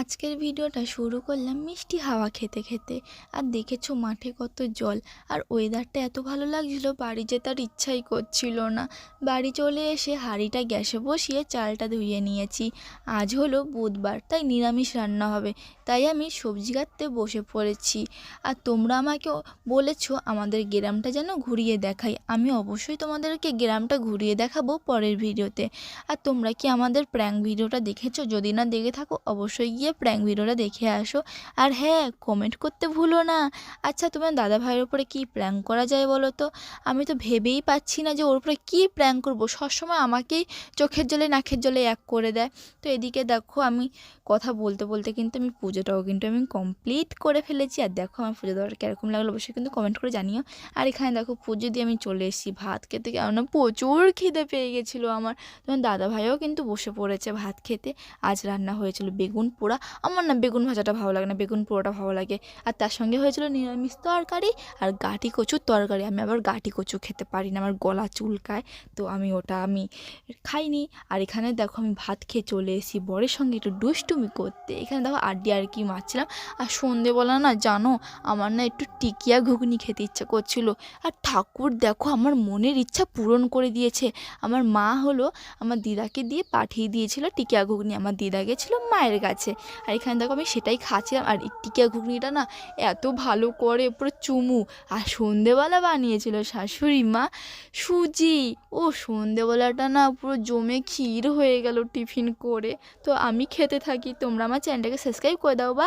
আজকের ভিডিওটা শুরু করলাম মিষ্টি হাওয়া খেতে খেতে। আর দেখেছ মাঠে কত জল, আর ওয়েদারটা এত ভালো লাগছিল, বাড়ি যেতে আর ইচ্ছাই করছিল না। বাড়ি চলে এসে হাঁড়িটা গ্যাসে বসিয়ে চালটা ধুয়ে নিয়েছি। আজ হলো বুধবার, তাই নিরামিষ রান্না হবে, তাই আমি সবজি কাটতে বসে পড়েছি। আর তোমরা আমাকে বলেছ আমাদের গ্রামটা যেন ঘুরিয়ে দেখাই, আমি অবশ্যই তোমাদেরকে গ্রামটা ঘুরিয়ে দেখাবো পরের ভিডিওতে। আর তোমরা কি আমাদের প্র্যাঙ্ক ভিডিওটা দেখেছ? যদি না দেখে থাকো, অবশ্যই প্র্যাঙ্ক ভিডিওটা দেখে আসো। আর হ্যাঁ কমেন্ট করতে ভুলো না। আচ্ছা তোমার দাদা ভাইয়ের ওপরে কী প্র্যাঙ্ক করা যায় বলো তো? আমি তো ভেবেই পাচ্ছি না যে ওর উপরে কী প্র্যাঙ্ক করব। সবসময় আমাকেই চোখের জলে, নাকের জলে এক করে দেয়। তো এদিকে দেখো, আমি কথা বলতে বলতে কিন্তু আমি পুজোটাও কিন্তু আমি কমপ্লিট করে ফেলেছি। আর দেখো, আমার পুজো দেওয়াটা কীরকম লাগল অবশ্যই কিন্তু কমেন্ট করে জানিও। আর এখানে দেখো, পুজো দিয়ে আমি চলে এসেছি ভাত খেতে। কেননা প্রচুর খিদে পেয়ে গেছিল আমার। তোমার দাদা ভাইও কিন্তু বসে পড়েছে ভাত খেতে। আজ রান্না হয়েছিল বেগুন পোড়া আমার না বেগুন ভাজাটা ভালো লাগে না, বেগুন পোড়াটা ভালো লাগে। আর তার সঙ্গে হয়েছিল নিরামিষ তরকারি আর গাটি কচুর তরকারি। আমি আবার গাটি কচু খেতে পারি না, আমার গলা চুলকায়, তো আমি ওটা আমি খাইনি। আর এখানে দেখো আমি ভাত খেয়ে চলে এসেছি বরের সঙ্গে একটু দুষ্টুমি করতে। এখানে দেখো আড্ডি আর কি মারছিলাম। আর সন্ধেবেলা না জানো, আমার না একটু টিকিয়া ঘুগনি খেতে ইচ্ছা করছিল। আর ঠাকুর দেখো আমার মনের ইচ্ছা পূরণ করে দিয়েছে। আমার মা হলো আমার দিদাকে দিয়ে পাঠিয়ে দিয়েছিল টিকিয়া ঘুগনি। আমার দিদা গেছিল মায়ের কাছে। আর এখানে দেখো আমি সেটাই খাচ্ছিলাম। আর টিকা ঘুগনিটা না এত ভালো করে, পুরো চুমু। আর সন্ধেবেলা বানিয়েছিল শাশুড়ি মা সুজি। ও, সন্ধেবেলাটা না পুরো জমে ক্ষীর হয়ে গেল টিফিন করে। তো আমি খেতে থাকি। তোমরা আমার চ্যানেলটাকে সাবস্ক্রাইব করে দাও বা